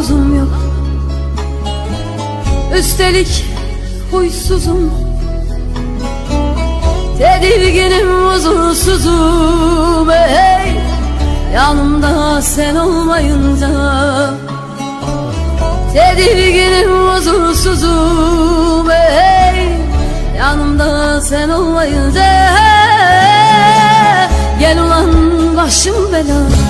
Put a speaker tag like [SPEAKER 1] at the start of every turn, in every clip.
[SPEAKER 1] namussuzum yok. Üstelik huysuzum. Tedirginim huzursuzum. Ey Yanımda sen olmayınca. Tedirginim huzursuzum. Ey Yanımda sen olmayınca. Gel ulan başım bela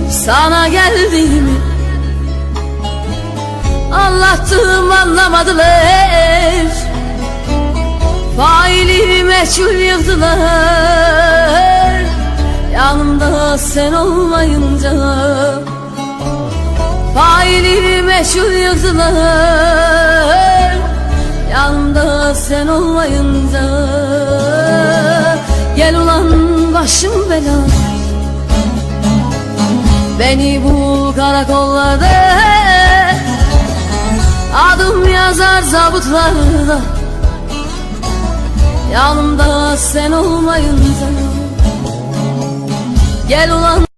[SPEAKER 1] Çıkıp sana geldiğimi Anlattım anlamadılar. Faili meçhul yıktılar Yanımda sen olmayınca. Faili meçhul yıktılar Yanımda sen olmayınca. Gel ulan başım belada Beni bul karakollarda. Adım yazar zabıtlarda. Yanımda sen olmayınca. Gel ulan